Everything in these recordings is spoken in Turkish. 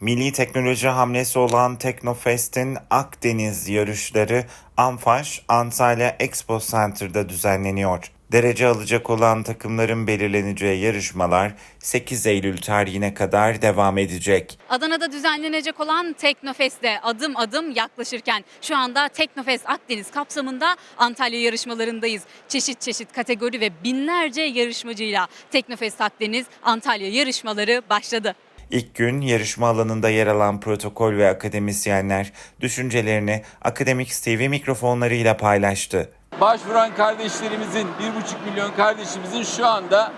Milli teknoloji hamlesi olan Teknofest'in Akdeniz yarışları Anfaş Antalya Expo Center'da düzenleniyor. Derece alacak olan takımların belirleneceği yarışmalar 8 Eylül tarihine kadar devam edecek. Adana'da düzenlenecek olan Teknofest'e adım adım yaklaşırken şu anda Teknofest Akdeniz kapsamında Antalya yarışmalarındayız. Çeşit çeşit kategori ve binlerce yarışmacıyla Teknofest Akdeniz Antalya yarışmaları başladı. İlk gün yarışma alanında yer alan protokol ve akademisyenler düşüncelerini Akademik TV mikrofonlarıyla paylaştı. Başvuran kardeşlerimizin, 1,5 milyon kardeşimizin şu anda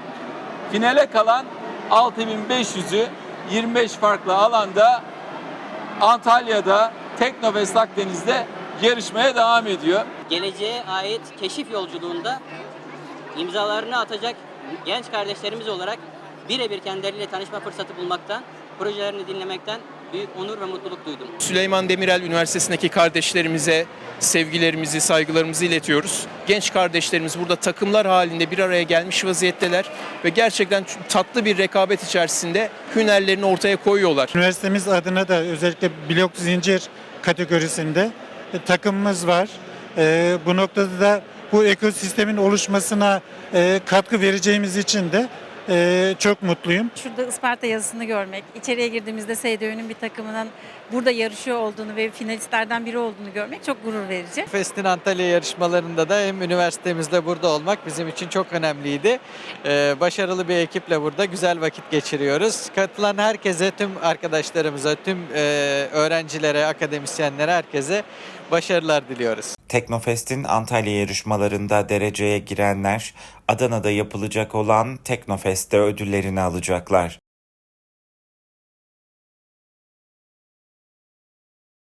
finale kalan 6500'ü 25 farklı alanda Antalya'da Teknofest Akdeniz'de yarışmaya devam ediyor. geleceğe ait keşif yolculuğunda imzalarını atacak genç kardeşlerimiz olarak birebir kendileriyle tanışma fırsatı bulmaktan, projelerini dinlemekten büyük onur ve mutluluk duydum. Süleyman Demirel Üniversitesi'ndeki kardeşlerimize sevgilerimizi, saygılarımızı iletiyoruz. Genç kardeşlerimiz burada takımlar halinde bir araya gelmiş vaziyetteler ve gerçekten tatlı bir rekabet içerisinde hünerlerini ortaya koyuyorlar. Üniversitemiz adına da özellikle blok zincir kategorisinde e, takımımız var. E, bu noktada da bu ekosistemin oluşmasına e, katkı vereceğimiz için de e, çok mutluyum. Şurada Isparta yazısını görmek, içeriye girdiğimizde SDÖ'nün bir takımının burada yarışıyor olduğunu ve finalistlerden biri olduğunu görmek çok gurur verici. Fest'in Antalya yarışmalarında da hem üniversitemizde burada olmak bizim için çok önemliydi. Ee, başarılı bir ekiple burada güzel vakit geçiriyoruz. Katılan herkese, tüm arkadaşlarımıza, tüm e, öğrencilere, akademisyenlere, herkese başarılar diliyoruz. Teknofest'in Antalya yarışmalarında dereceye girenler Adana'da yapılacak olan Teknofest'te ödüllerini alacaklar.